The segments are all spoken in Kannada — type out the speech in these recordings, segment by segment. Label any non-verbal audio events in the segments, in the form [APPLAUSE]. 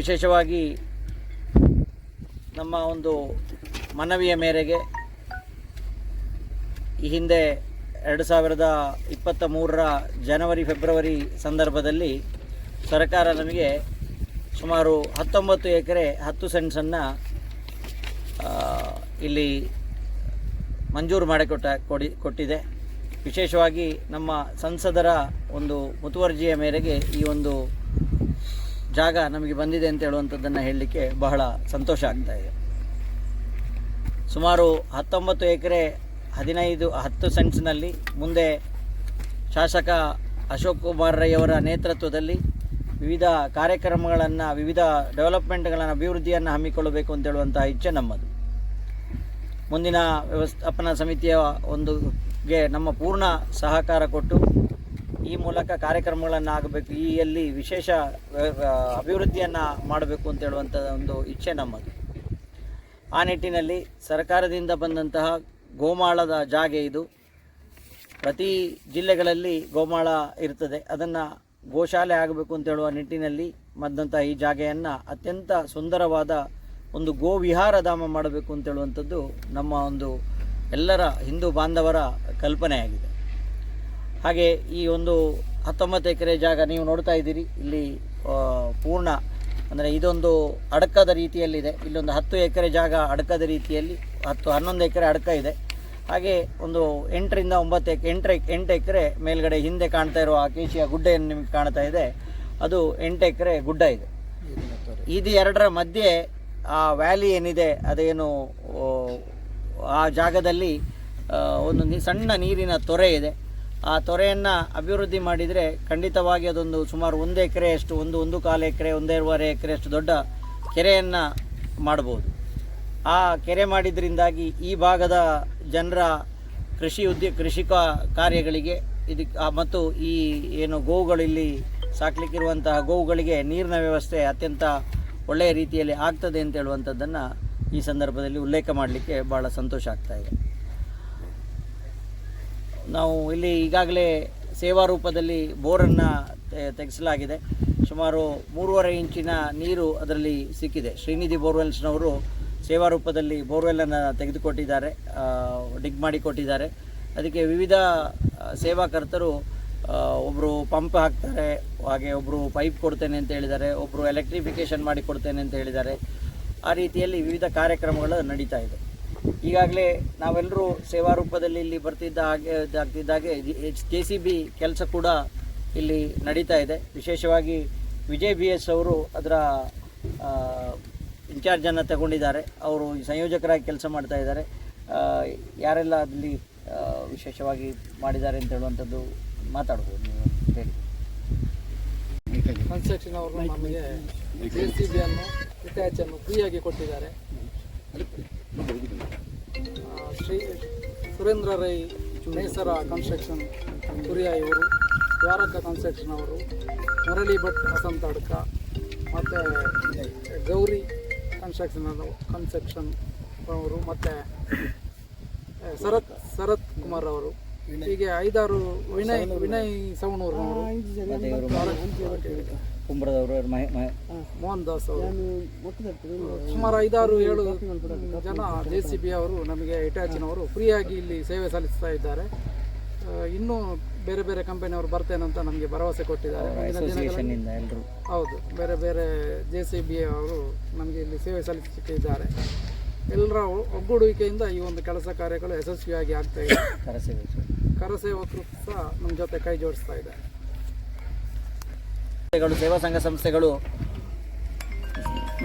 ವಿಶೇಷವಾಗಿ ನಮ್ಮ ಒಂದು ಮನವಿಯ ಮೇರೆಗೆ ಈ ಹಿಂದೆ ಎರಡು ಸಾವಿರದ ಇಪ್ಪತ್ತ ಮೂರರ ಜನವರಿ, ಫೆಬ್ರವರಿ ಸಂದರ್ಭದಲ್ಲಿ ಸರ್ಕಾರ ನಮಗೆ ಸುಮಾರು ಹತ್ತೊಂಬತ್ತು ಎಕರೆ ಹತ್ತು ಸೆಂಟ್ಸನ್ನು ಇಲ್ಲಿ ಮಂಜೂರು ಮಾಡಿಕೊಟ್ಟ, ಕೊಡಿ, ಕೊಟ್ಟಿದೆ. ವಿಶೇಷವಾಗಿ ನಮ್ಮ ಸಂಸದರ ಒಂದು ಮುತುವರ್ಜಿಯ ಮೇರೆಗೆ ಈ ಒಂದು ಜಾಗ ನಮಗೆ ಬಂದಿದೆ ಅಂತ ಹೇಳುವಂಥದ್ದನ್ನು ಹೇಳಲಿಕ್ಕೆ ಬಹಳ ಸಂತೋಷ ಆಗ್ತಾ ಇದೆ. ಸುಮಾರು ಹತ್ತೊಂಬತ್ತು ಎಕರೆ ಹದಿನೈದು ಹತ್ತು ಸೆಂಟ್ಸ್ನಲ್ಲಿ ಮುಂದೆ ಶಾಸಕ ಅಶೋಕ್ ಕುಮಾರ್ ರೈಯವರ ನೇತೃತ್ವದಲ್ಲಿ ವಿವಿಧ ಕಾರ್ಯಕ್ರಮಗಳನ್ನು, ವಿವಿಧ ಡೆವಲಪ್ಮೆಂಟ್ಗಳನ್ನು, ಅಭಿವೃದ್ಧಿಯನ್ನು ಹಮ್ಮಿಕೊಳ್ಳಬೇಕು ಅಂತ ಹೇಳುವಂತಹ ಇಚ್ಛೆ ನಮ್ಮದು. ಮುಂದಿನ ವ್ಯವಸ್ಥಾಪನಾ ಸಮಿತಿಯ ಒಂದು ಗೆ ನಮ್ಮ ಪೂರ್ಣ ಸಹಕಾರ ಕೊಟ್ಟು ಈ ಮೂಲಕ ಕಾರ್ಯಕ್ರಮಗಳನ್ನು ಆಗಬೇಕು ಈ ಅಲ್ಲಿ ವಿಶೇಷ ಅಭಿವೃದ್ಧಿಯನ್ನು ಮಾಡಬೇಕು ಅಂತ ಹೇಳುವಂಥ ಒಂದು ಇಚ್ಛೆ ನಮ್ಮದು. ಆ ನಿಟ್ಟಿನಲ್ಲಿ ಸರ್ಕಾರದಿಂದ ಬಂದಂತಹ ಗೋಮಾಳದ ಜಾಗ ಇದು. ಪ್ರತಿ ಜಿಲ್ಲೆಗಳಲ್ಲಿ ಗೋಮಾಳ ಇರ್ತದೆ. ಅದನ್ನು ಗೋಶಾಲೆ ಆಗಬೇಕು ಅಂತ ಹೇಳುವ ನಿಟ್ಟಿನಲ್ಲಿ ಬಂದಂತಹ ಈ ಜಾಗೆಯನ್ನು ಅತ್ಯಂತ ಸುಂದರವಾದ ಒಂದು ಗೋವಿಹಾರ ಧಾಮ ಮಾಡಬೇಕು ಅಂತ ಹೇಳುವಂಥದ್ದು ನಮ್ಮ ಒಂದು ಎಲ್ಲರ ಹಿಂದೂ ಬಾಂಧವರ ಕಲ್ಪನೆಯಾಗಿದೆ. ಹಾಗೆ ಈ ಒಂದು ಹತ್ತೊಂಬತ್ತು ಎಕರೆ ಜಾಗ ನೀವು ನೋಡ್ತಾ ಇದ್ದೀರಿ. ಇಲ್ಲಿ ಪೂರ್ಣ, ಅಂದರೆ ಇದೊಂದು ಅಡಕದ ರೀತಿಯಲ್ಲಿದೆ. ಇಲ್ಲೊಂದು ಹತ್ತು ಎಕರೆ ಜಾಗ ಅಡಕದ ರೀತಿಯಲ್ಲಿ, ಹತ್ತು, ಹನ್ನೊಂದು ಎಕರೆ ಅಡಕ ಇದೆ. ಹಾಗೆ ಒಂದು ಎಂಟರಿಂದ ಒಂಬತ್ತು ಎಕ್ ಎಂಟು ಎಂಟು ಎಕರೆ ಮೇಲ್ಗಡೆ ಹಿಂದೆ ಕಾಣ್ತಾ ಇರುವ ಆ ಗುಡ್ಡ ಗುಡ್ಡೆಯನ್ನು ನಿಮಗೆ ಕಾಣ್ತಾ ಇದೆ. ಅದು ಎಂಟು ಎಕರೆ ಗುಡ್ಡ ಇದೆ. ಇದು ಎರಡರ ಮಧ್ಯೆ ಆ ವ್ಯಾಲಿ ಏನಿದೆ, ಅದೇನು ಆ ಜಾಗದಲ್ಲಿ ಒಂದು ಸಣ್ಣ ನೀರಿನ ತೊರೆ ಇದೆ. ಆ ತೊರೆಯನ್ನು ಅಭಿವೃದ್ಧಿ ಮಾಡಿದರೆ ಖಂಡಿತವಾಗಿ ಅದೊಂದು ಸುಮಾರು ಒಂದು ಎಕರೆಯಷ್ಟು, ಒಂದು ಒಂದು ಕಾಲು ಎಕರೆ ಒಂದೂವರೆ ಎಕರೆಯಷ್ಟು ದೊಡ್ಡ ಕೆರೆಯನ್ನು ಮಾಡ್ಬೋದು. ಆ ಕೆರೆ ಮಾಡಿದ್ರಿಂದಾಗಿ ಈ ಭಾಗದ ಜನರ ಕೃಷಿ ಉದ್ಯ ಕೃಷಿಕ ಕಾರ್ಯಗಳಿಗೆ ಇದಕ್ಕೆ ಮತ್ತು ಈ ಏನು ಗೋವುಗಳಿಲ್ಲಿ ಸಾಕಲಿಕ್ಕಿರುವಂತಹ ಗೋವುಗಳಿಗೆ ನೀರಿನ ವ್ಯವಸ್ಥೆ ಅತ್ಯಂತ ಒಳ್ಳೆಯ ರೀತಿಯಲ್ಲಿ ಆಗ್ತದೆ ಅಂತ ಹೇಳುವಂಥದ್ದನ್ನು ಈ ಸಂದರ್ಭದಲ್ಲಿ ಉಲ್ಲೇಖ ಮಾಡಲಿಕ್ಕೆ ಭಾಳ ಸಂತೋಷ ಆಗ್ತಾಯಿದೆ ಇದೆ. ನಾವು ಇಲ್ಲಿ ಈಗಾಗಲೇ ಸೇವಾ ರೂಪದಲ್ಲಿ ಬೋರನ್ನು ತೆಗೆಸಲಾಗಿದೆ. ಸುಮಾರು ಮೂರುವರೆ ಇಂಚಿನ ನೀರು ಅದರಲ್ಲಿ ಸಿಕ್ಕಿದೆ. ಶ್ರೀನಿಧಿ ಬೋರ್ವೆಲ್ಸ್ನವರು ಸೇವಾ ರೂಪದಲ್ಲಿ ಬೋರ್ವೆಲ್ಲನ್ನು ತೆಗೆದುಕೊಟ್ಟಿದ್ದಾರೆ ಡಿಗ್ ಮಾಡಿ ಕೊಟ್ಟಿದ್ದಾರೆ. ಅದಕ್ಕೆ ವಿವಿಧ ಸೇವಾಕರ್ತರು ಒಬ್ಬರು ಪಂಪ್ ಹಾಕ್ತಾರೆ, ಹಾಗೆ ಒಬ್ಬರು ಪೈಪ್ ಕೊಡ್ತೇನೆ ಅಂತ ಹೇಳಿದ್ದಾರೆ ಒಬ್ಬರು ಎಲೆಕ್ಟ್ರಿಫಿಕೇಷನ್ ಮಾಡಿ ಕೊಡ್ತೇನೆ ಅಂತ ಹೇಳಿದ್ದಾರೆ. ಆ ರೀತಿಯಲ್ಲಿ ವಿವಿಧ ಕಾರ್ಯಕ್ರಮಗಳು ನಡೀತಾ ಇದೆ. ಈಗಾಗಲೇ ನಾವೆಲ್ಲರೂ ಸೇವಾ ರೂಪದಲ್ಲಿ ಇಲ್ಲಿ ಬರ್ತಿದ್ದ ಹಾಗೆ ಆಗ್ತಿದ್ದಾಗೆ ಜೆ ಸಿ ಬಿ ಕೆಲಸ ಕೂಡ ಇಲ್ಲಿ ನಡೀತಾ ಇದೆ. ವಿಶೇಷವಾಗಿ ವಿಜಯ್ ಬಿ ಎಸ್ ಅವರು ಅದರ ಇನ್ಚಾರ್ಜನ್ನು ತಗೊಂಡಿದ್ದಾರೆ. ಅವರು ಸಂಯೋಜಕರಾಗಿ ಕೆಲಸ ಮಾಡ್ತಾ ಇದ್ದಾರೆ. ಯಾರೆಲ್ಲ ಅಲ್ಲಿ ವಿಶೇಷವಾಗಿ ಮಾಡಿದ್ದಾರೆ ಅಂತ ಹೇಳುವಂಥದ್ದು ಮಾತಾಡ್ಬೋದು ನೀವು ಹೇಳಿ. ಕನ್ಸ್ಟ್ರಕ್ಷನ್ ಅವರು ನಮಗೆ ಜೆ ಸಿ ಫ್ರೀಯಾಗಿ ಕೊಟ್ಟಿದ್ದಾರೆ. ಶ್ರೀ ಸುರೇಂದ್ರ ರೈ ನೇಸರ ಕನ್ಸ್ಟ್ರಕ್ಷನ್ ಕುರಿಯ ಇವರು, ದ್ವಾರಕ ಕನ್ಸ್ಟ್ರಕ್ಷನ್ ಅವರು, ಮುರಳಿ ಭಟ್ ವಸಂತ ಅಡ್ಕ, ಮತ್ತು ಗೌರಿ ಕನ್ಸ್ಟ್ರಕ್ಷನ್ ಕನ್ಸ್ಟ್ರಕ್ಷನ್ ಅವರು, ಮತ್ತು ಶರತ್ ಶರತ್ ಕುಮಾರ್ ಅವರು. ಹೀಗೆ ಐದಾರು ವಿನಯ್ ವಿನಯ್ ಸವಣೂರು ಕುಂಬ್ರದವರು ಮೋಹನ್ ದಾಸ್ ಅವರು ಸುಮಾರು ಐದಾರು ಏಳು ಜನ ಜೆ ಸಿ ಬಿ ಅವರು ನಮಗೆ ಇಟಾಚಿನವರು ಫ್ರೀಯಾಗಿ ಇಲ್ಲಿ ಸೇವೆ ಸಲ್ಲಿಸ್ತಾ ಇದ್ದಾರೆ. ಇನ್ನೂ ಬೇರೆ ಬೇರೆ ಕಂಪನಿಯವರು ಬರ್ತೇನಂತ ನಮಗೆ ಭರವಸೆ ಕೊಟ್ಟಿದ್ದಾರೆ. ಹೌದು ಬೇರೆ ಬೇರೆ ಜೆ ಸಿ ಬಿ ಅವರು ನಮಗೆ ಇಲ್ಲಿ ಸೇವೆ ಸಲ್ಲಿಸುತ್ತಿದ್ದಾರೆ. ಎಲ್ಲರ ಒಗ್ಗೂಡುವಿಕೆಯಿಂದ ಈ ಒಂದು ಕೆಲಸ ಕಾರ್ಯಗಳು ಯಶಸ್ವಿಯಾಗಿ ಆಗ್ತಾ ಇದೆ. ಕರಸೇವೆ ಕರಸೇವಕರು ಸಹ ನಮ್ಮ ಜೊತೆ ಕೈ ಜೋಡಿಸ್ತಾ ಇದ್ದಾರೆ. ಸೇವಾ ಸಂಘ ಸಂಸ್ಥೆಗಳು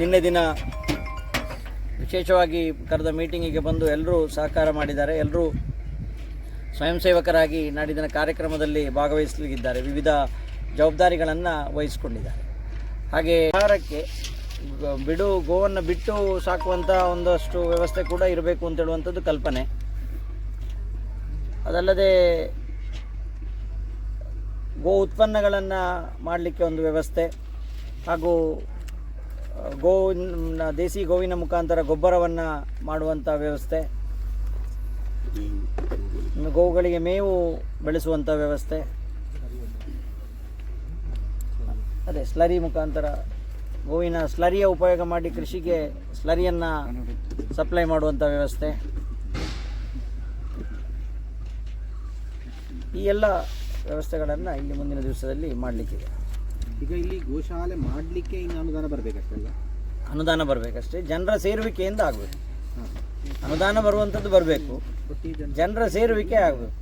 ನಿನ್ನೆ ದಿನ ವಿಶೇಷವಾಗಿ ಕರೆದ ಮೀಟಿಂಗಿಗೆ ಬಂದು ಎಲ್ಲರೂ ಸಹಕಾರ ಮಾಡಿದ್ದಾರೆ. ಎಲ್ಲರೂ ಸ್ವಯಂ ಸೇವಕರಾಗಿ ನಾಡಿನ ಕಾರ್ಯಕ್ರಮದಲ್ಲಿ ಭಾಗವಹಿಸಲಿದ್ದಾರೆ. ವಿವಿಧ ಜವಾಬ್ದಾರಿಗಳನ್ನು ವಹಿಸಿಕೊಂಡಿದ್ದಾರೆ. ಹಾಗೆ ಆಹಾರಕ್ಕೆ ಬಿಡು, ಗೋವನ್ನು ಬಿಟ್ಟು ಸಾಕುವಂಥ ಒಂದಷ್ಟು ವ್ಯವಸ್ಥೆ ಕೂಡ ಇರಬೇಕು ಅಂತ ಹೇಳುವಂಥದ್ದು ಕಲ್ಪನೆ. ಅದಲ್ಲದೆ ಗೋ ಉತ್ಪನ್ನಗಳನ್ನು ಮಾಡಲಿಕ್ಕೆ ಒಂದು ವ್ಯವಸ್ಥೆ ಹಾಗೂ ಗೋವಿನ ದೇಸಿ ಗೋವಿನ ಮುಖಾಂತರ ಗೊಬ್ಬರವನ್ನು ಮಾಡುವಂಥ ವ್ಯವಸ್ಥೆ. ಗೋವುಗಳಿಗೆ ಮೇವು ಬೆಳೆಸುವಂಥ ವ್ಯವಸ್ಥೆ. ಅದೇ ಸ್ಲರಿ ಮುಖಾಂತರ ಗೋವಿನ ಸ್ಲರಿಯ ಉಪಯೋಗ ಮಾಡಿ ಕೃಷಿಗೆ ಸ್ಲರಿಯನ್ನು ಸಪ್ಲೈ ಮಾಡುವಂಥ ವ್ಯವಸ್ಥೆ. ಈ ಎಲ್ಲ ವ್ಯವಸ್ಥೆಗಳನ್ನು ಇಲ್ಲಿ ಮುಂದಿನ ದಿವಸದಲ್ಲಿ ಮಾಡಲಿಕ್ಕಿದೆ. ಈಗ ಇಲ್ಲಿ ಗೋಶಾಲೆ ಮಾಡಲಿಕ್ಕೆ ಇನ್ನು ಅನುದಾನ ಬರಬೇಕಷ್ಟಲ್ಲ? ಅನುದಾನ ಬರಬೇಕಷ್ಟೇ. ಜನರ ಸೇರುವಿಕೆಯಿಂದ ಆಗಬೇಕು. ಅನುದಾನ ಬರುವಂಥದ್ದು ಬರಬೇಕು. ಜನರ ಸೇರುವಿಕೆ ಆಗಬೇಕು.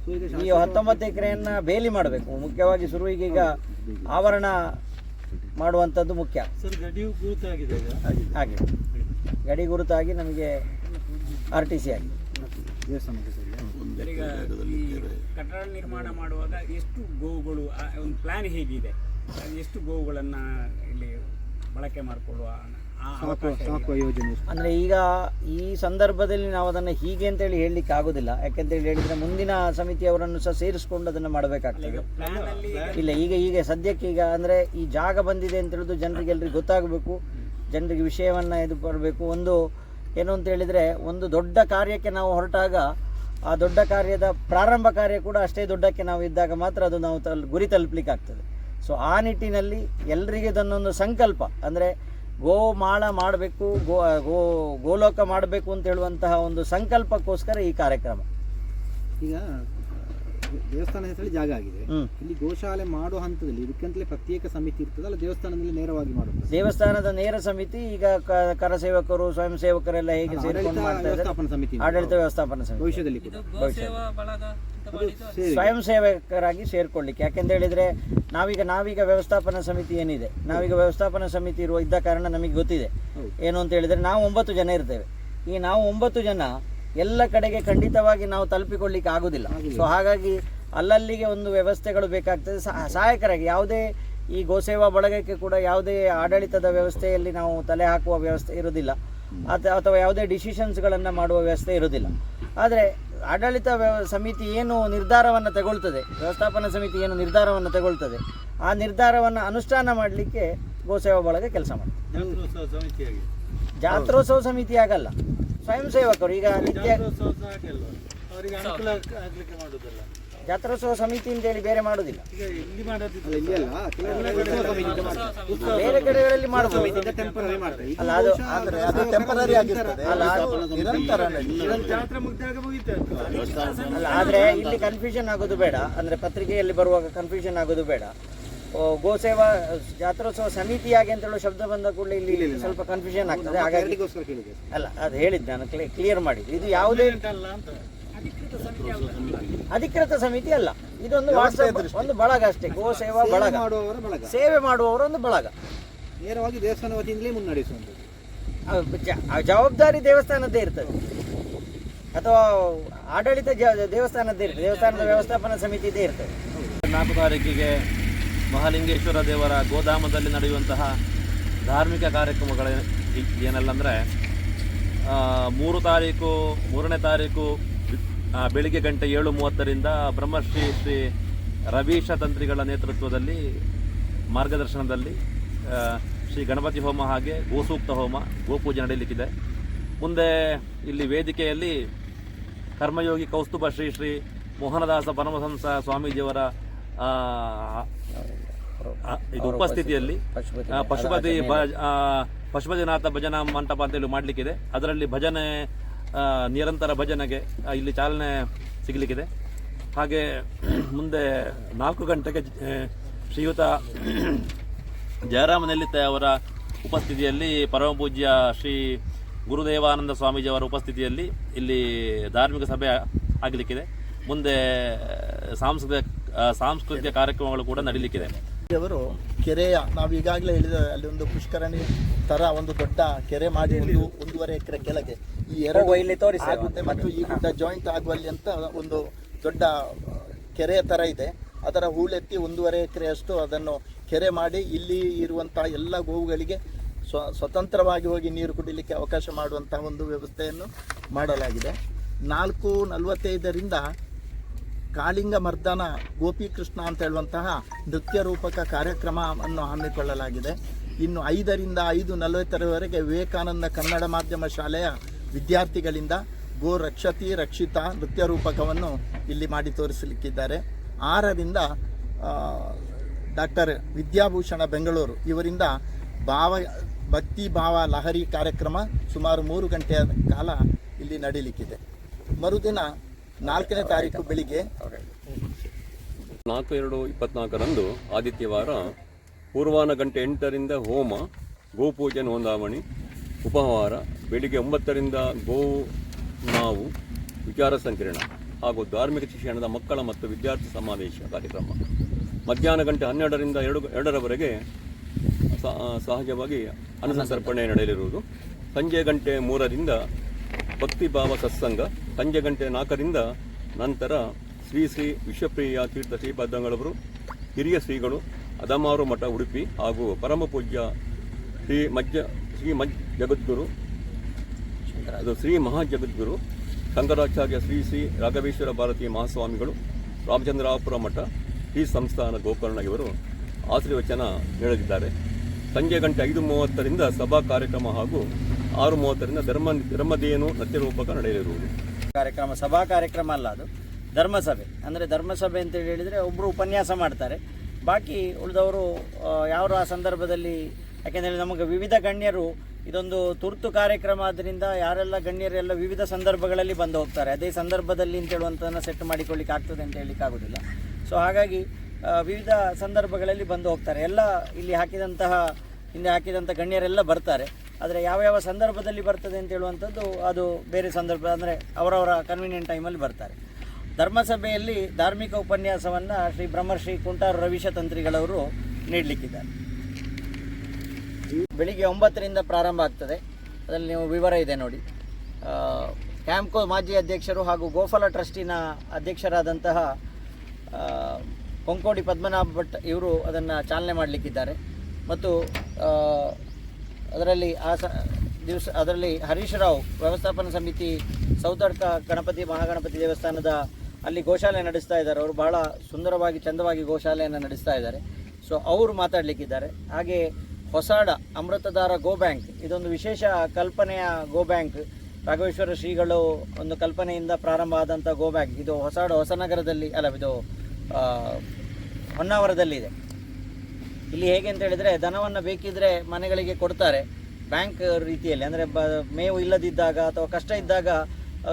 ಈ ಹತ್ತೊಂಬತ್ತು ಎಕರೆಯನ್ನು ಬೇಲಿ ಮಾಡಬೇಕು. ಮುಖ್ಯವಾಗಿ ಶುರುವಿಗೆ ಈಗ ಆವರಣ ಮಾಡುವಂಥದ್ದು ಮುಖ್ಯ. ಸರ್ ಗಡಿಯು ಗುರುತಾಗಿದೆ ಈಗ? ಹಾಗೆ. ಗಡಿ ಗುರುತಾಗಿ ನಮಗೆ ಆರ್ ಟಿ ಸಿ ಆಗಿದೆ. ಈಗ ಕಟ್ಟಡ ನಿರ್ಮಾಣ ಮಾಡುವಾಗ ಎಷ್ಟು ಗೋವುಗಳು ಆ ಒಂದು ಪ್ಲಾನ್ ಹೇಗಿದೆ? ಎಷ್ಟು ಗೋವುಗಳನ್ನು ಇಲ್ಲಿ ಬಳಕೆ ಮಾಡಿಕೊಳ್ಳುವ ಸಾಕುವ ಯೋಜನೆ ಎಷ್ಟು? ಅಂದರೆ ಈಗ ಈ ಸಂದರ್ಭದಲ್ಲಿ ನಾವು ಅದನ್ನು ಹೀಗೆ ಅಂತೇಳಿ ಹೇಳಲಿಕ್ಕೆ ಆಗೋದಿಲ್ಲ. ಯಾಕೆಂತೇಳಿ ಹೇಳಿದರೆ ಮುಂದಿನ ಸಮಿತಿಯವರನ್ನು ಸಹ ಸೇರಿಸ್ಕೊಂಡು ಅದನ್ನು ಮಾಡಬೇಕಾಗ್ತದೆ. ಇಲ್ಲ ಈಗ ಈಗ ಸದ್ಯಕ್ಕೆ ಈಗ ಅಂದರೆ ಈ ಜಾಗ ಬಂದಿದೆ ಅಂತ ಹೇಳಿದು ಜನರಿಗೆ ಎಲ್ರಿಗೂ ಗೊತ್ತಾಗಬೇಕು. ಜನರಿಗೆ ವಿಷಯವನ್ನು ಇದು ಬರಬೇಕು ಒಂದು ಏನು ಅಂತ ಹೇಳಿದ್ರೆ ಒಂದು ದೊಡ್ಡ ಕಾರ್ಯಕ್ಕೆ ನಾವು ಹೊರಟಾಗ ಆ ದೊಡ್ಡ ಕಾರ್ಯದ ಪ್ರಾರಂಭ ಕಾರ್ಯ ಕೂಡ ಅಷ್ಟೇ ದೊಡ್ಡಕ್ಕೆ ನಾವು ಇದ್ದಾಗ ಮಾತ್ರ ಅದು ನಾವು ತಲ್ ಗುರಿ ತಲುಪಲಿಕ್ಕೆ ಆಗ್ತದೆ ಸೊ ಆ ನಿಟ್ಟಿನಲ್ಲಿ ಎಲ್ಲರಿಗೆ ಇದನ್ನೊಂದು ಸಂಕಲ್ಪ ಅಂದರೆ ಗೋಮಾಳ ಮಾಡಬೇಕು ಗೋ ಗೋ ಗೋಲೋಕ ಮಾಡಬೇಕು ಅಂತ ಹೇಳುವಂತಹ ಒಂದು ಸಂಕಲ್ಪಕ್ಕೋಸ್ಕರ ಈ ಕಾರ್ಯಕ್ರಮ. ಈಗ ದೇವಸ್ಥಾನ ಹೆಸರಲ್ಲಿ ಜಾಗ ಆಗಿದೆ. ಇಲ್ಲಿ ಗೋಶಾಲೆ ಮಾಡುವ ಹಂತದಲ್ಲಿ ಇದಕ್ಕಂತಲೇ ಪ್ರತ್ಯೇಕ ಸಮಿತಿ ಇರ್ತದಲ್ಲ ದೇವಸ್ಥಾನದಲ್ಲಿ ನೇರವಾಗಿ ಮಾಡುತ್ತೆ ದೇವಸ್ಥಾನದ ನೇರ ಸಮಿತಿ ಈಗ ಕರ ಸೇವಕರು ಸ್ವಯಂ ಸೇವಕರೆಲ್ಲ ಹೇಗೆ ಸೇರಿಕೊಂಡು ಮಾಡ್ತಾ ಇದ್ದಾರೆ? ವ್ಯವಸ್ಥಾಪನಾ ಸಮಿತಿ. ಆಡಳಿತ ವ್ಯವಸ್ಥಾಪನಾ ಸಮಿತಿ. ಭವಿಷ್ಯದಲ್ಲಿ ಸ್ವಯಂ ಸೇವಕರಾಗಿ ಸೇರ್ಕೊಳ್ಳಿಕ್ಕೆ. ಯಾಕೆಂತ ಹೇಳಿದ್ರೆ ನಾವೀಗ ನಾವೀಗ ವ್ಯವಸ್ಥಾಪನಾ ಸಮಿತಿ ಏನಿದೆ ನಾವೀಗ ವ್ಯವಸ್ಥಾಪನಾ ಸಮಿತಿ ಇರುವ ಇದ್ದ ಕಾರಣ ನಮಗೆ ಗೊತ್ತಿದೆ. ಏನು ಅಂತ ಹೇಳಿದ್ರೆ ನಾವು ಒಂಬತ್ತು ಜನ ಇರ್ತೇವೆ. ಈ ನಾವು ಒಂಬತ್ತು ಜನ ಎಲ್ಲ ಕಡೆಗೆ ಖಂಡಿತವಾಗಿ ನಾವು ತಲುಪಿಕೊಳ್ಳಿಕ್ಕೆ ಆಗುದಿಲ್ಲ. ಸೊ ಹಾಗಾಗಿ ಅಲ್ಲಲ್ಲಿಗೆ ಒಂದು ವ್ಯವಸ್ಥೆಗಳು ಬೇಕಾಗ್ತದೆ. ಸಹ- ಸಹಾಯಕರಾಗಿ ಯಾವುದೇ ಈ ಗೋಸೇವಾ ಬಳಗಕ್ಕೆ ಕೂಡ ಯಾವುದೇ ಆಡಳಿತದ ವ್ಯವಸ್ಥೆಯಲ್ಲಿ ನಾವು ತಲೆ ಹಾಕುವ ವ್ಯವಸ್ಥೆ ಇರುವುದಿಲ್ಲ ಅಥ- ಅಥವಾ ಯಾವುದೇ ಡಿಸಿಷನ್ಸ್ಗಳನ್ನು ಮಾಡುವ ವ್ಯವಸ್ಥೆ ಇರುವುದಿಲ್ಲ ಆದರೆ ಆಡಳಿತ ಸಮಿತಿ ಏನು ನಿರ್ಧಾರವನ್ನು ತಗೊಳ್ತದೆ? ವ್ಯವಸ್ಥಾಪನಾ ಸಮಿತಿ ಏನು ನಿರ್ಧಾರವನ್ನು ತಗೊಳ್ತದೆ? ಆ ನಿರ್ಧಾರವನ್ನು ಅನುಷ್ಠಾನ ಮಾಡಲಿಕ್ಕೆ ಗೋಸೇವಾ ಬಳಗ ಕೆಲಸ ಮಾಡ್ತದೆ. ಜಾತ್ರೋತ್ಸವ ಸಮಿತಿ ಆಗಲ್ಲ. ಸ್ವಯಂ ಸೇವಕರು ಈಗ ನಿತ್ಯ ಜಾತ್ರೋತ್ಸವ ಸಮಿತಿ ಅಂತೇಳಿ ಬೇರೆ ಮಾಡುದಿಲ್ಲ. ಸಮಿತಿ. ಬೇರೆ ಕಡೆಗಳಲ್ಲಿ ಮಾಡಬಹುದು ಸಮಿತಿಯಿಂದ ಟೆಂಪರರಿ ಮಾಡ್ತಾರೆ. ಅಲ್ಲ ಅದು ಅಂದ್ರೆ ಅದು ಟೆಂಪರರಿ ಆಗಿರ್ತದೆ. ಅಲ್ಲ ಅದು ನಿರಂತರ ಅಲ್ಲ. ಆದರೆ ಇಲ್ಲಿ ಕನ್ಫ್ಯೂಷನ್ ಆಗೋದು ಬೇಡ. ಅಂದ್ರೆ ಪತ್ರಿಕೆಯಲ್ಲಿ ಬರುವಾಗ ಕನ್ಫ್ಯೂಷನ್ ಆಗೋದು ಬೇಡ. ಗೋ ಸೇವಾ ಜಾತ್ರೋತ್ಸವ ಸಮಿತಿಯಾಗಿ ಅಂತ ಹೇಳೋ ಶಬ್ದ ಬಂದ ಕೂಡಲೇ ಇಲ್ಲಿ ಸ್ವಲ್ಪ ಕನ್ಫ್ಯೂಷನ್ ಆಗ್ತದೆ. ಹಾಗಾಗಿ ಅಲ್ಲ ಅದು ಹೇಳಿದ್ದು ನಾನು ಕ್ಲಿಯರ್ ಮಾಡಿದ್ದು. ಇದು ಯಾವುದೇ ಅಧಿಕೃತ ಸಮಿತಿ ಅಲ್ಲ. ಇದೊಂದು ಒಂದು ಬಳಗ ಅಷ್ಟೇ. ಗೋಸೇವಾ ಬಳಗ. ಮಾಡುವವರ ಬಳಗ. ಸೇವೆ ಮಾಡುವವರ ಒಂದು ಬಳಗ. ನೇರವಾಗಿ ದೇವಸ್ಥಾನ ವತಿಯಿಂದಲೇ ಮುನ್ನಡೆಸುವಂಥದ್ದು. ಆ ಜವಾಬ್ದಾರಿ ದೇವಸ್ಥಾನದ್ದೇ ಇರ್ತದೆ. ಅಥವಾ ಆಡಳಿತ ದೇವಸ್ಥಾನದ್ದೇ ಇರ್ತದೆ. ದೇವಸ್ಥಾನದ ವ್ಯವಸ್ಥಾಪನಾ ಸಮಿತಿದೇ ಇರ್ತದೆ. ನಾಲ್ಕು ತಾರೀಕಿಗೆ ಮಹಾಲಿಂಗೇಶ್ವರ ದೇವರ ಗೋಧಾಮದಲ್ಲಿ ನಡೆಯುವಂತಹ ಧಾರ್ಮಿಕ ಕಾರ್ಯಕ್ರಮಗಳ ಏನೆಲ್ಲ ಅಂದರೆ ಮೂರು ತಾರೀಕು ಮೂರನೇ ತಾರೀಕು ಬೆಳಿಗ್ಗೆ ಗಂಟೆ ಏಳು ಮೂವತ್ತರಿಂದ ಬ್ರಹ್ಮಶ್ರೀ ಶ್ರೀ ರವೀಶ ತಂತ್ರಿಗಳ ನೇತೃತ್ವದಲ್ಲಿ ಮಾರ್ಗದರ್ಶನದಲ್ಲಿ ಶ್ರೀ ಗಣಪತಿ ಹೋಮ ಹಾಗೆ ಗೋಸೂಕ್ತ ಹೋಮ ಗೋಪೂಜೆ ನಡೆಯಲಿಕ್ಕಿದೆ. ಮುಂದೆ ಇಲ್ಲಿ ವೇದಿಕೆಯಲ್ಲಿ ಕರ್ಮಯೋಗಿ ಕೌಸ್ತುಭ ಶ್ರೀ ಶ್ರೀ ಮೋಹನದಾಸ ಪರಮಹಂಸ ಸ್ವಾಮೀಜಿಯವರ ಇದು ಉಪಸ್ಥಿತಿಯಲ್ಲಿ ಪಶುಪತಿ ಪಶುಪತಿ ಪಶುಪತಿನಾಥ ಭಜನಾ ಮಂಟಪ ಅಂತೇಳಿ ಮಾಡಲಿಕ್ಕಿದೆ. ಅದರಲ್ಲಿ ಭಜನೆ ನಿರಂತರ ಭಜನೆಗೆ ಇಲ್ಲಿ ಚಾಲನೆ ಸಿಗಲಿಕ್ಕಿದೆ. ಹಾಗೆ [CLEARS THROAT] ಮುಂದೆ ನಾಲ್ಕು ಗಂಟೆಗೆ ಶ್ರೀಯುತ [CLEARS THROAT] ಜಯರಾಮ ನೆಲ್ಲಿತ್ತೆ ಅವರ ಉಪಸ್ಥಿತಿಯಲ್ಲಿ ಪರಮ ಪೂಜ್ಯ ಶ್ರೀ ಗುರುದೇವಾನಂದ ಸ್ವಾಮೀಜಿಯವರ ಉಪಸ್ಥಿತಿಯಲ್ಲಿ ಇಲ್ಲಿ ಧಾರ್ಮಿಕ ಸಭೆ ಆಗಲಿಕ್ಕಿದೆ. ಮುಂದೆ ಸಾಂಸ್ಕೃತಿಕ ಸಾಂಸ್ಕೃತಿಕ ಕಾರ್ಯಕ್ರಮಗಳು ಕೂಡ ನಡೀಲಿಕ್ಕಿದೆ. ಅವರು ಕೆರೆಯ ನಾವು ಈಗಾಗಲೇ ಹೇಳಿದ ಅಲ್ಲಿ ಒಂದು ಪುಷ್ಕರಣಿ ತರ ಒಂದು ದೊಡ್ಡ ಕೆರೆ ಮಾಡಿ ಒಂದು ಒಂದೂವರೆ ಎಕರೆ ಕೆಳಗೆ ಈ ಎರಡು ಇಲ್ಲಿ ತೋರಿಸಿ ಆಗುತ್ತೆ ಮತ್ತು ಈ ಗುಡ್ಡ ಜಾಯಿಂಟ್ ಆಗುವಲ್ಲಿ ಅಂತ ಒಂದು ದೊಡ್ಡ ಕೆರೆಯ ತರ ಇದೆ. ಅದರ ಹೂಳೆತ್ತಿ ಒಂದೂವರೆ ಎಕರೆಯಷ್ಟು ಅದನ್ನು ಕೆರೆ ಮಾಡಿ ಇಲ್ಲಿ ಇರುವಂತಹ ಎಲ್ಲ ಗೋವುಗಳಿಗೆ ಸ್ವ ಸ್ವತಂತ್ರವಾಗಿ ಹೋಗಿ ನೀರು ಕುಡಿಲಿಕ್ಕೆ ಅವಕಾಶ ಮಾಡುವಂತಹ ಒಂದು ವ್ಯವಸ್ಥೆಯನ್ನು ಮಾಡಲಾಗಿದೆ. ನಾಲ್ಕು ನಲವತ್ತೈದರಿಂದ ಕಾಳಿಂಗ ಮರ್ದನ ಗೋಪಿಕೃಷ್ಣ ಅಂತ ಹೇಳುವಂತಹ ನೃತ್ಯ ರೂಪಕ ಕಾರ್ಯಕ್ರಮವನ್ನು ಹಮ್ಮಿಕೊಳ್ಳಲಾಗಿದೆ. ಇನ್ನು ಐದರಿಂದ ಐದು ನಲವತ್ತರವರೆಗೆ ವಿವೇಕಾನಂದ ಕನ್ನಡ ಮಾಧ್ಯಮ ಶಾಲೆಯ ವಿದ್ಯಾರ್ಥಿಗಳಿಂದ ಗೋ ರಕ್ಷತಿ ರಕ್ಷಿತ ನೃತ್ಯ ರೂಪಕವನ್ನು ಇಲ್ಲಿ ಮಾಡಿ ತೋರಿಸಲಿಕ್ಕಿದ್ದಾರೆ. ಆರರಿಂದ ಡಾಕ್ಟರ್ ವಿದ್ಯಾಭೂಷಣ ಬೆಂಗಳೂರು ಇವರಿಂದ ಭಾವ, ಭಕ್ತಿ ಭಾವ ಲಹರಿ ಕಾರ್ಯಕ್ರಮ ಸುಮಾರು ಮೂರು ಗಂಟೆಯ ಕಾಲ ಇಲ್ಲಿ ನಡೀಲಿಕ್ಕಿದೆ. ಮರುದಿನ ನಾಲ್ಕನೇ ತಾರೀಕು ಬೆಳಿಗ್ಗೆ ನಾಲ್ಕು ಎರಡು ಇಪ್ಪತ್ನಾಲ್ಕರಂದು ಆದಿತ್ಯವಾರ ಪೂರ್ವಾನ ಗಂಟೆ ಎಂಟರಿಂದ ಹೋಮ, ಗೋಪೂಜೆ, ನೋಂದಾವಣಿ ಉಪಹಾರ, ಬೆಳಿಗ್ಗೆ ಒಂಬತ್ತರಿಂದ ಗೋವು ನಾವು ವಿಚಾರ ಸಂಕಿರಣ ಹಾಗೂ ಧಾರ್ಮಿಕ ಶಿಕ್ಷಣದ ಮಕ್ಕಳ ಮತ್ತು ವಿದ್ಯಾರ್ಥಿ ಸಮಾವೇಶ ಕಾರ್ಯಕ್ರಮ. ಮಧ್ಯಾಹ್ನ ಗಂಟೆ ಹನ್ನೆರಡರಿಂದ ಎರಡು, ಎರಡರವರೆಗೆ ಸಹಜವಾಗಿ ಅನ್ನಸಂತರ್ಪಣೆ ನಡೆಯಲಿರುವುದು. ಸಂಜೆ ಗಂಟೆ ಮೂರರಿಂದ ಭಕ್ತಿಭಾವ ಸತ್ಸಂಗ, ಸಂಜೆ ಗಂಟೆ ನಾಲ್ಕರಿಂದ ನಂತರ ಶ್ರೀ ಶ್ರೀ ವಿಶ್ವಪ್ರಿಯ ತೀರ್ಥ ಶ್ರೀಪಾದಂಗಳವರು ಹಿರಿಯ ಶ್ರೀಗಳು, ಅದಮಾರು ಮಠ ಉಡುಪಿ ಹಾಗೂ ಪರಮ ಪೂಜ್ಯ ಶ್ರೀ ಮಜ್ಜ ಶ್ರೀ ಮಜ್ ಜಗದ್ಗುರು. ಅದು ಶ್ರೀ ಮಹಾಜಗದ್ಗುರು. ಶಂಕರಾಚಾರ್ಯ ಶ್ರೀ ಶ್ರೀ ರಾಘವೇಶ್ವರ ಭಾರತಿ ಮಹಾಸ್ವಾಮಿಗಳು, ರಾಮಚಂದ್ರಾಪುರ ಮಠ ಈ ಸಂಸ್ಥಾನ ಗೋಕರ್ಣ ಇವರು ಆಶೀರ್ವಚನ ನೀಡಲಿದ್ದಾರೆ. ಸಂಜೆ ಗಂಟೆ ಐದು ಮೂವತ್ತರಿಂದ ಸಭಾ ಕಾರ್ಯಕ್ರಮ ಹಾಗೂ ಆರು ಮೂವತ್ತರಿಂದ ಧರ್ಮ, ಧರ್ಮದೇನು ನೃತ್ಯರೂಪಕ ನಡೆಯಲಿರುವುದು. ಕಾರ್ಯಕ್ರಮ, ಸಭಾ ಕಾರ್ಯಕ್ರಮ ಅಲ್ಲ ಅದು, ಧರ್ಮಸಭೆ. ಅಂದರೆ ಧರ್ಮಸಭೆ ಅಂತೇಳಿ ಹೇಳಿದರೆ ಒಬ್ಬರು ಉಪನ್ಯಾಸ ಮಾಡ್ತಾರೆ. ಬಾಕಿ ಉಳಿದವರು ಯಾವ ಆ ಸಂದರ್ಭದಲ್ಲಿ ಯಾಕೆಂದರೆ ನಮಗೆ ವಿವಿಧ ಗಣ್ಯರು ಇದೊಂದು ತುರ್ತು ಕಾರ್ಯಕ್ರಮ ಆದ್ದರಿಂದ ಯಾರೆಲ್ಲ ಗಣ್ಯರೆಲ್ಲ ವಿವಿಧ ಸಂದರ್ಭಗಳಲ್ಲಿ ಬಂದು ಹೋಗ್ತಾರೆ. ಅದೇ ಸಂದರ್ಭದಲ್ಲಿ ಅಂತ ಹೇಳುವಂಥದ್ದನ್ನು ಸೆಟ್ ಮಾಡಿಕೊಳ್ಳಿಕ್ಕೆ ಆಗ್ತದೆ ಅಂತ ಹೇಳಲಿಕ್ಕೆ ಆಗೋದಿಲ್ಲ. ಸೊ ಹಾಗಾಗಿ ವಿವಿಧ ಸಂದರ್ಭಗಳಲ್ಲಿ ಬಂದು ಹೋಗ್ತಾರೆ. ಎಲ್ಲ ಇಲ್ಲಿ ಹಾಕಿದಂತಹ, ಹಿಂದೆ ಹಾಕಿದಂಥ ಗಣ್ಯರೆಲ್ಲ ಬರ್ತಾರೆ. ಆದರೆ ಯಾವ ಯಾವ ಸಂದರ್ಭದಲ್ಲಿ ಬರ್ತದೆ ಅಂತ ಹೇಳುವಂಥದ್ದು ಅದು ಬೇರೆ ಸಂದರ್ಭ, ಅಂದರೆ ಅವರವರ ಕನ್ವೀನಿಯೆಂಟ್ ಟೈಮಲ್ಲಿ ಬರ್ತಾರೆ. ಧರ್ಮಸಭೆಯಲ್ಲಿ ಧಾರ್ಮಿಕ ಉಪನ್ಯಾಸವನ್ನು ಶ್ರೀ ಬ್ರಹ್ಮಶ್ರೀ ಕುಂಟಾರು ರವಿಶತಂತ್ರಿಗಳವರು ನೀಡಲಿಕ್ಕಿದ್ದಾರೆ. ಬೆಳಿಗ್ಗೆ ಒಂಬತ್ತರಿಂದ ಪ್ರಾರಂಭ ಆಗ್ತದೆ. ಅದರಲ್ಲಿ ನೀವು ವಿವರ ಇದೆ ನೋಡಿ. ಕ್ಯಾಂಪ್ಕೋ ಮಾಜಿ ಅಧ್ಯಕ್ಷರು ಹಾಗೂ ಗೋಫಲ ಟ್ರಸ್ಟಿನ ಅಧ್ಯಕ್ಷರಾದಂತಹ ಕೊಂಕೋಡಿ ಪದ್ಮನಾಭ ಭಟ್ ಇವರು ಅದನ್ನು ಚಾಲನೆ ಮಾಡಲಿಕ್ಕಿದ್ದಾರೆ. ಮತ್ತು ಅದರಲ್ಲಿ ಆ ಸ, ದಿವಸ, ಅದರಲ್ಲಿ ಹರೀಶ್ ರಾವ್ ವ್ಯವಸ್ಥಾಪನಾ ಸಮಿತಿ ಸೌತಡ್ಕ ಗಣಪತಿ, ಮಹಾಗಣಪತಿ ದೇವಸ್ಥಾನದ ಅಲ್ಲಿ ಗೋಶಾಲೆ ನಡೆಸ್ತಾ ಇದ್ದಾರೆ. ಅವರು ಬಹಳ ಸುಂದರವಾಗಿ, ಚಂದವಾಗಿ ಗೋಶಾಲೆಯನ್ನು ನಡೆಸ್ತಾ ಇದ್ದಾರೆ. ಸೊ ಅವರು ಮಾತಾಡಲಿಕ್ಕಿದ್ದಾರೆ. ಹಾಗೆ ಹೊಸಾಡ ಅಮೃತಧಾರ ಗೋ ಬ್ಯಾಂಕ್. ಇದೊಂದು ವಿಶೇಷ ಕಲ್ಪನೆಯ ಗೋ ಬ್ಯಾಂಕ್. ರಾಘವೇಶ್ವರ ಶ್ರೀಗಳು ಒಂದು ಕಲ್ಪನೆಯಿಂದ ಪ್ರಾರಂಭ ಆದಂಥ ಗೋ ಬ್ಯಾಂಕ್. ಇದು ಹೊಸಾಡ ಹೊಸನಗರದಲ್ಲಿ ಅಲ್ಲ, ಇದು ಹೊನ್ನಾವರದಲ್ಲಿದೆ ಇಲ್ಲಿ ಹೇಗೆ ಅಂತ ಹೇಳಿದರೆ ದನವನ್ನು ಬೇಕಿದ್ರೆ ಮನೆಗಳಿಗೆ ಕೊಡ್ತಾರೆ. ಬ್ಯಾಂಕ್ ರೀತಿಯಲ್ಲಿ, ಅಂದರೆ ಬ, ಮೇವು ಇಲ್ಲದಿದ್ದಾಗ ಅಥವಾ ಕಷ್ಟ ಇದ್ದಾಗ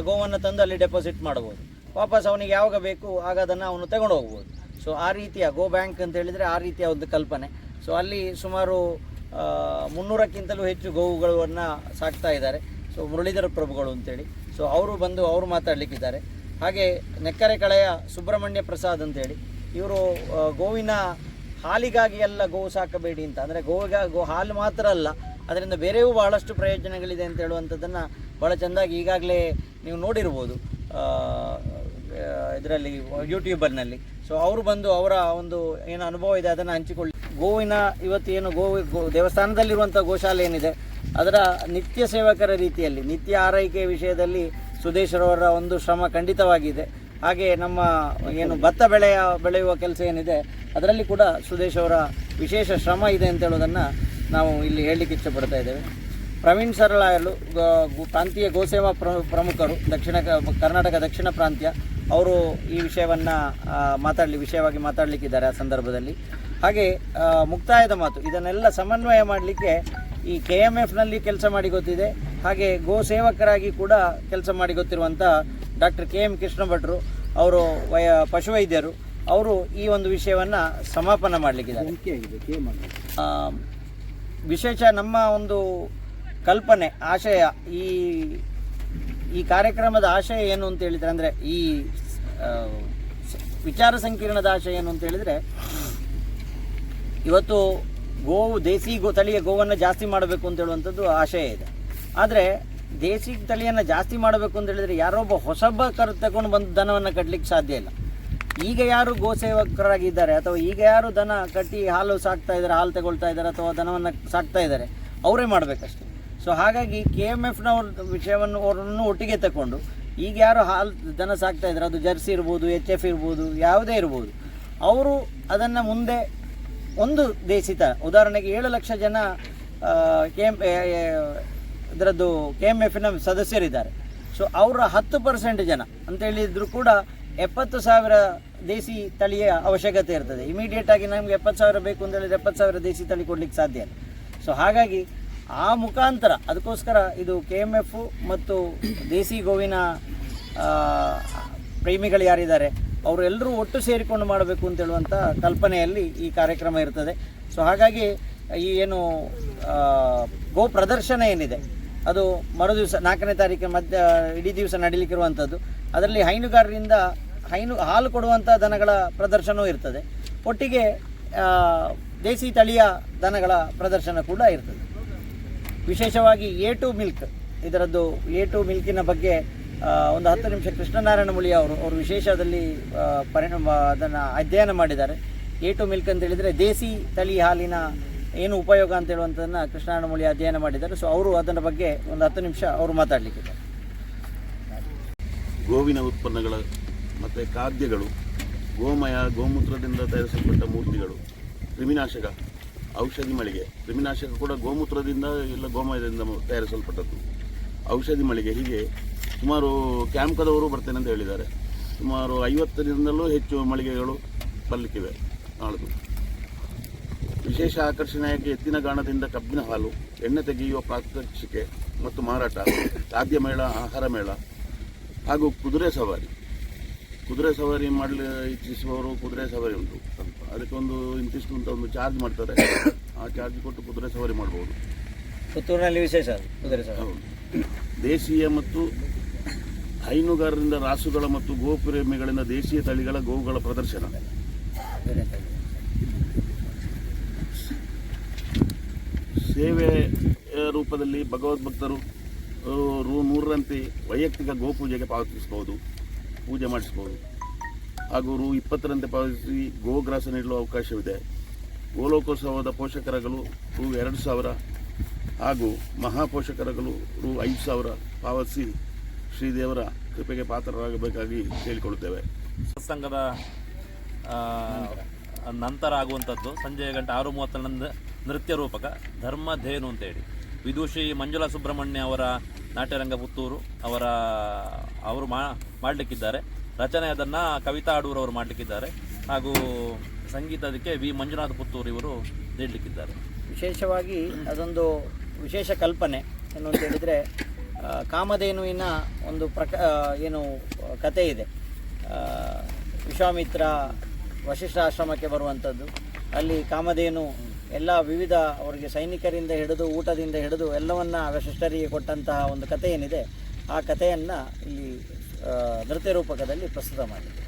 ಗೋವನ್ನು ತಂದು ಅಲ್ಲಿ ಡೆಪಾಸಿಟ್ ಮಾಡ್ಬೋದು ವಾಪಸ್ ಅವನಿಗೆ ಯಾವಾಗ ಬೇಕು, ಆಗ ಅದನ್ನು ಅವನು ತಗೊಂಡು ಹೋಗ್ಬೋದು. ಸೊ ಆ ರೀತಿಯ ಗೋ ಬ್ಯಾಂಕ್ ಅಂತ ಹೇಳಿದರೆ ಆ ರೀತಿಯ ಒಂದು ಕಲ್ಪನೆ. ಸೊ ಅಲ್ಲಿ ಸುಮಾರು ಮುನ್ನೂರಕ್ಕಿಂತಲೂ ಹೆಚ್ಚು ಗೋವುಗಳನ್ನು ಸಾಕ್ತಾ ಇದ್ದಾರೆ. ಸೊ ಮುರಳೀಧರ ಪ್ರಭುಗಳು ಅಂತೇಳಿ. ಸೊ ಅವರು ಬಂದು ಅವರು ಮಾತಾಡಲಿಕ್ಕಿದ್ದಾರೆ. ಹಾಗೆ ನೆಕ್ಕರೆ ಕಳೆಯ ಸುಬ್ರಹ್ಮಣ್ಯ ಪ್ರಸಾದ್ ಅಂತೇಳಿ. ಇವರು ಗೋವಿನ ಹಾಲಿಗಾಗಿ ಎಲ್ಲ ಗೋವು ಸಾಕಬೇಡಿ ಅಂತ. ಅಂದರೆ ಗೋವಿಗ, ಗೋ, ಹಾಲು ಮಾತ್ರ ಅಲ್ಲ, ಅದರಿಂದ ಬೇರೆಯೂ ಬಹಳಷ್ಟು ಪ್ರಯೋಜನಗಳಿದೆ ಅಂತ ಹೇಳುವಂಥದ್ದನ್ನು ಭಾಳ ಚೆಂದಾಗಿ ಈಗಾಗಲೇ ನೀವು ನೋಡಿರ್ಬೋದು ಇದರಲ್ಲಿ ಯೂಟ್ಯೂಬರ್ನಲ್ಲಿ ಸೊ ಅವರು ಬಂದು ಅವರ ಒಂದು, ಏನು ಅನುಭವ ಇದೆ ಅದನ್ನು ಹಂಚಿಕೊಳ್ಳಿ. ಗೋವಿನ ಇವತ್ತು ಏನು ಗೋ ದೇವಸ್ಥಾನದಲ್ಲಿರುವಂಥ ಗೋಶಾಲೆ ಏನಿದೆ, ಅದರ ನಿತ್ಯ ಸೇವಕರ ರೀತಿಯಲ್ಲಿ, ನಿತ್ಯ ಆರೈಕೆ ವಿಷಯದಲ್ಲಿ ಸುದೇಶ್ವರವರ ಒಂದು ಶ್ರಮ ಖಂಡಿತವಾಗಿದೆ. ಹಾಗೆ ನಮ್ಮ ಏನು ಭತ್ತ ಬೆಳೆಯ, ಬೆಳೆಯುವ ಕೆಲಸ ಏನಿದೆ, ಅದರಲ್ಲಿ ಕೂಡ ಸುದೇಶ್ ಅವರ ವಿಶೇಷ ಶ್ರಮ ಇದೆ ಅಂತ ಹೇಳೋದನ್ನು ನಾವು ಇಲ್ಲಿ ಹೇಳಲಿಕ್ಕೆ ಇಷ್ಟಪಡ್ತಾ ಇದ್ದೇವೆ. ಪ್ರವೀಣ್ ಸರಳಾಯಲು ಪ್ರಾಂತೀಯ ಗೋಸೇವಾ ಪ್ರ, ಪ್ರಮುಖರು, ದಕ್ಷಿಣ ಕರ್ನಾಟಕ ದಕ್ಷಿಣ ಪ್ರಾಂತ್ಯ, ಅವರು ಈ ವಿಷಯವನ್ನು ಮಾತಾಡಲಿ, ವಿಷಯವಾಗಿ ಮಾತಾಡಲಿಕ್ಕಿದ್ದಾರೆ ಆ ಸಂದರ್ಭದಲ್ಲಿ. ಹಾಗೆ ಮುಕ್ತಾಯದ ಮಾತು. ಇದನ್ನೆಲ್ಲ ಸಮನ್ವಯ ಮಾಡಲಿಕ್ಕೆ ಈ ಕೆ ಎಂ ಎಫ್ನಲ್ಲಿ ಕೆಲಸ ಮಾಡಿ ಗೊತ್ತಿದೆ. ಹಾಗೆ ಗೋ ಸೇವಕರಾಗಿ ಕೂಡ ಕೆಲಸ ಮಾಡಿ ಗೊತ್ತಿರುವಂಥ ಡಾಕ್ಟರ್ ಕೆ ಎಂ ಕೃಷ್ಣ ಭಟ್ರು ಅವರು ವಯ, ಪಶುವೈದ್ಯರು, ಅವರು ಈ ಒಂದು ವಿಷಯವನ್ನು ಸಮಾಪನ ಮಾಡಲಿಕ್ಕಿದ್ದಾರೆ. ವಿಶೇಷ ನಮ್ಮ ಒಂದು ಕಲ್ಪನೆ, ಆಶಯ, ಈ ಈ ಕಾರ್ಯಕ್ರಮದ ಆಶಯ ಏನು ಅಂತ ಹೇಳಿದರೆ, ಅಂದರೆ ಈ ವಿಚಾರ ಸಂಕಿರಣದ ಆಶಯ ಏನು ಅಂತ ಹೇಳಿದರೆ ಇವತ್ತು ಗೋವು, ದೇಸಿ ಗೋ, ತಳಿಯ ಗೋವನ್ನು ಜಾಸ್ತಿ ಮಾಡಬೇಕು ಅಂತ ಹೇಳುವಂಥದ್ದು ಆಶಯ ಇದೆ. ಆದರೆ ದೇಸಿ ತಳಿಯನ್ನು ಜಾಸ್ತಿ ಮಾಡಬೇಕು ಅಂತ ಹೇಳಿದರೆ ಯಾರೊಬ್ಬ ಹೊಸಬ ಕರ್ ತಗೊಂಡು ಬಂದು ದನವನ್ನು ಕಟ್ಟಲಿಕ್ಕೆ ಸಾಧ್ಯ ಇಲ್ಲ. ಈಗ ಯಾರು ಗೋ ಸೇವಕರಾಗಿದ್ದಾರೆ ಅಥವಾ ಈಗ ಯಾರು ದನ ಕಟ್ಟಿ ಹಾಲು ಸಾಕ್ತಾ ಇದ್ದಾರೆ, ಹಾಲು ತಗೊಳ್ತಾ ಇದ್ದಾರೆ ಅಥವಾ ದನವನ್ನು ಸಾಕ್ತಾ ಇದ್ದಾರೆ, ಅವರೇ ಮಾಡಬೇಕಷ್ಟೆ. ಸೊ ಹಾಗಾಗಿ ಕೆ ಎಂ ಎಫ್ನವ್ರ ವಿಷಯವನ್ನು ಅವರನ್ನು ಒಟ್ಟಿಗೆ ತಗೊಂಡು ಈಗ ಯಾರು ಹಾಲು, ದನ ಸಾಕ್ತಾ ಇದ್ದಾರೆ, ಅದು ಜರ್ಸಿ ಇರ್ಬೋದು ಎಚ್ ಎಫ್ ಇರ್ಬೋದು, ಯಾವುದೇ ಇರ್ಬೋದು, ಅವರು ಅದನ್ನು ಮುಂದೆ ಒಂದು ದೇಶಿತ. ಉದಾಹರಣೆಗೆ ಏಳು ಲಕ್ಷ ಜನ ಕೆ ಎಂ ಇದರದ್ದು ಕೆ ಎಂ ಎಫಿನ ಸದಸ್ಯರಿದ್ದಾರೆ. ಸೊ ಅವರ ಹತ್ತು ಪರ್ಸೆಂಟ್ ಜನ ಅಂತ ಹೇಳಿದ್ರು ಕೂಡ ಎಪ್ಪತ್ತು ಸಾವಿರ ದೇಸಿ ತಳಿಯ ಅವಶ್ಯಕತೆ ಇರ್ತದೆ. ಇಮಿಡಿಯೇಟ್ ಆಗಿ ನಮಗೆ ಎಪ್ಪತ್ತು ಸಾವಿರ ಬೇಕು ಅಂತ ಹೇಳಿದ್ರೆ ಎಪ್ಪತ್ತು ಸಾವಿರ ದೇಸಿ ತಳಿ ಕೊಡ್ಲಿಕ್ಕೆ ಸಾಧ್ಯ ಇಲ್ಲ. ಸೊ ಹಾಗಾಗಿ ಆ ಮುಖಾಂತರ ಅದಕ್ಕೋಸ್ಕರ ಇದು ಕೆ ಎಂ ಎಫ್ ಮತ್ತು ದೇಸಿ ಗೋವಿನ ಪ್ರೇಮಿಗಳು ಯಾರಿದ್ದಾರೆ ಅವರೆಲ್ಲರೂ ಒಟ್ಟು ಸೇರಿಕೊಂಡು ಮಾಡಬೇಕು ಅಂತ ಹೇಳುವಂಥ ಕಲ್ಪನೆಯಲ್ಲಿ ಈ ಕಾರ್ಯಕ್ರಮ ಇರ್ತದೆ. ಸೊ ಹಾಗಾಗಿ ಈ ಏನು ಗೋ ಪ್ರದರ್ಶನ ಏನಿದೆ, ಅದು ಮರು ದಿವಸ ನಾಲ್ಕನೇ ತಾರೀಕಿನ ಮಧ್ಯ, ಇಡೀ ದಿವಸ ನಡೀಲಿಕ್ಕಿರುವಂಥದ್ದು. ಅದರಲ್ಲಿ ಹೈನುಗಾರರಿಂದ ಹೈನು, ಹಾಲು ಕೊಡುವಂಥ ದನಗಳ ಪ್ರದರ್ಶನವೂ ಇರ್ತದೆ. ಒಟ್ಟಿಗೆ ದೇಸಿ ತಳಿಯ ದನಗಳ ಪ್ರದರ್ಶನ ಕೂಡ ಇರ್ತದೆ. ವಿಶೇಷವಾಗಿ ಎ ಟು ಮಿಲ್ಕ್, ಇದರದ್ದು ಎ ಟು ಮಿಲ್ಕಿನ ಬಗ್ಗೆ ಒಂದು ಹತ್ತು ನಿಮಿಷ ಕೃಷ್ಣನಾರಾಯಣ ಮುಳಿ ಅವರು ಅವರು ವಿಶೇಷದಲ್ಲಿ ಪರಿಣಾಮ ಅದನ್ನು ಅಧ್ಯಯನ ಮಾಡಿದ್ದಾರೆ. ಎ ಟು ಮಿಲ್ಕ್ ಅಂತ ಹೇಳಿದರೆ ದೇಸಿ ತಳಿ ಹಾಲಿನ ಏನು ಉಪಯೋಗ ಅಂತ ಹೇಳುವಂಥದ್ದನ್ನು ಕೃಷ್ಣನಾರಾಯಣ ಮುಳಿ ಅಧ್ಯಯನ ಮಾಡಿದ್ದಾರೆ. ಸೊ ಅವರು ಅದರ ಬಗ್ಗೆ ಒಂದು ಹತ್ತು ನಿಮಿಷ ಅವರು ಮಾತಾಡಲಿಕ್ಕಿದ್ದಾರೆ ಗೋವಿನ ಉತ್ಪನ್ನಗಳ ಮತ್ತು ಖಾದ್ಯಗಳು, ಗೋಮಯ, ಗೋಮೂತ್ರದಿಂದ ತಯಾರಿಸಲ್ಪಟ್ಟ ಮೂರ್ತಿಗಳು, ಕ್ರಿಮಿನಾಶಕ, ಔಷಧಿ ಮಳಿಗೆ. ಕ್ರಿಮಿನಾಶಕ ಕೂಡ ಗೋಮೂತ್ರದಿಂದ ಇಲ್ಲ ಗೋಮಯದಿಂದ ತಯಾರಿಸಲ್ಪಟ್ಟದ್ದು. ಔಷಧಿ ಮಳಿಗೆ ಹೀಗೆ ಸುಮಾರು ಕ್ಯಾಂಪ್ಕದವರು ಬರ್ತೇನೆ ಅಂತ ಹೇಳಿದ್ದಾರೆ. ಸುಮಾರು ಐವತ್ತರಿಂದಲೂ ಹೆಚ್ಚು ಮಳಿಗೆಗಳು ಬರಲಿಕ್ಕಿವೆ ನಾಳೆದು ವಿಶೇಷ ಆಕರ್ಷಣೆಯಾಗಿ ಎತ್ತಿನ ಗಾಣದಿಂದ ಕಬ್ಬಿನ ಹಾಲು ಎಣ್ಣೆ ತೆಗೆಯುವ ಪ್ರಾತ್ಯಕ್ಷಿಕೆ ಮತ್ತು ಮಾರಾಟ ಖಾದ್ಯ ಮೇಳ ಆಹಾರ ಮೇಳ ಹಾಗೂ ಕುದುರೆ ಸವಾರಿ. ಕುದುರೆ ಸವಾರಿ ಮಾಡಲು ಇಚ್ಛಿಸುವವರು ಕುದುರೆ ಸವಾರಿ ಉಂಟು. ಅದಕ್ಕೊಂದು ಇಂತಿಷ್ಟು ಅಂತ ಒಂದು ಚಾರ್ಜ್ ಮಾಡ್ತಾರೆ. ಆ ಚಾರ್ಜ್ ಕೊಟ್ಟು ಕುದುರೆ ಸವಾರಿ ಮಾಡ್ಬೋದು. ಪುತ್ತೂರಿನಲ್ಲಿ ವಿಶೇಷ ಕುದುರೆ ಸವಾರಿ. ದೇಶೀಯ ಮತ್ತು ಹೈನುಗಾರರಿಂದ ರಾಸುಗಳ ಮತ್ತು ಗೋಪ್ರೇಮಿಗಳಿಂದ ದೇಶೀಯ ತಳಿಗಳ ಗೋವುಗಳ ಪ್ರದರ್ಶನ. ಸೇವೆ ರೂಪದಲ್ಲಿ ಭಗವದ್ಭಕ್ತರು ರೂ ರು ನೂರರಂತೆ ವೈಯಕ್ತಿಕ ಗೋಪೂಜೆಗೆ ಪಾವತಿಸ್ಬೋದು ಪೂಜೆ ಮಾಡಿಸ್ಬೋದು ಹಾಗೂ ರು ಇಪ್ಪತ್ತರಂತೆ ಪಾವತಿಸಿ ಗೋಗ್ರಾಸ ನೀಡಲು ಅವಕಾಶವಿದೆ. ಗೋಲೋಕೋತ್ಸವದ ಪೋಷಕರಗಳು ರು ಎರಡು ಸಾವಿರ ಹಾಗೂ ಮಹಾಪೋಷಕರಗಳು ರು ಐದು ಸಾವಿರ ಪಾವತಿಸಿ ಶ್ರೀದೇವರ ಕೃಪೆಗೆ ಪಾತ್ರರಾಗಬೇಕಾಗಿ ಕೇಳಿಕೊಳ್ಳುತ್ತೇವೆ. ಸತ್ಸಂಗದ ಆ, ನಂತರ ಆಗುವಂಥದ್ದು ಸಂಜೆ ಗಂಟೆ ಆರು ಮೂವತ್ತರಂದು ನೃತ್ಯ ರೂಪಕ ಧರ್ಮಧೇನು ಅಂತೇಳಿ. ವಿದೂಷಿ ಮಂಜುಳಾ ಸುಬ್ರಹ್ಮಣ್ಯ ಅವರ ನಾಟ್ಯರಂಗ ಪುತ್ತೂರು ಅವರ ಅವರು ಮಾ ಮಾಡಲಿಕ್ಕಿದ್ದಾರೆ. ರಚನೆ ಅದನ್ನು ಕವಿತಾ ಆಡೂರು ಅವರು ಮಾಡಲಿಕ್ಕಿದ್ದಾರೆ. ಹಾಗೂ ಸಂಗೀತ ಅದಕ್ಕೆ ವಿ ಮಂಜುನಾಥ ಪುತ್ತೂರು ಇವರು ನೀಡಲಿಕ್ಕಿದ್ದಾರೆ. ವಿಶೇಷವಾಗಿ ಅದೊಂದು ವಿಶೇಷ ಕಲ್ಪನೆ. ಏನು ಅಂತ ಹೇಳಿದರೆ ಕಾಮಧೇನುವಿನ ಒಂದು ಪ್ರಕ ಏನು ಕತೆ ಇದೆ. ವಿಶ್ವಾಮಿತ್ರ ವಶಿಷ್ಠ ಆಶ್ರಮಕ್ಕೆ ಬರುವಂಥದ್ದು. ಅಲ್ಲಿ ಕಾಮಧೇನು ಎಲ್ಲ ವಿವಿಧ ಅವರಿಗೆ ಸೈನಿಕರಿಂದ ಹಿಡಿದು, ಊಟದಿಂದ ಹಿಡಿದು, ಎಲ್ಲವನ್ನ ವಶಿಷ್ಠರಿಗೆ ಕೊಟ್ಟಂತಹ ಒಂದು ಕಥೆ ಏನಿದೆ ಆ ಕಥೆಯನ್ನು ಇಲ್ಲಿ ನೃತ್ಯ ರೂಪಕದಲ್ಲಿ ಪ್ರಸ್ತುತ ಮಾಡಿದೆ.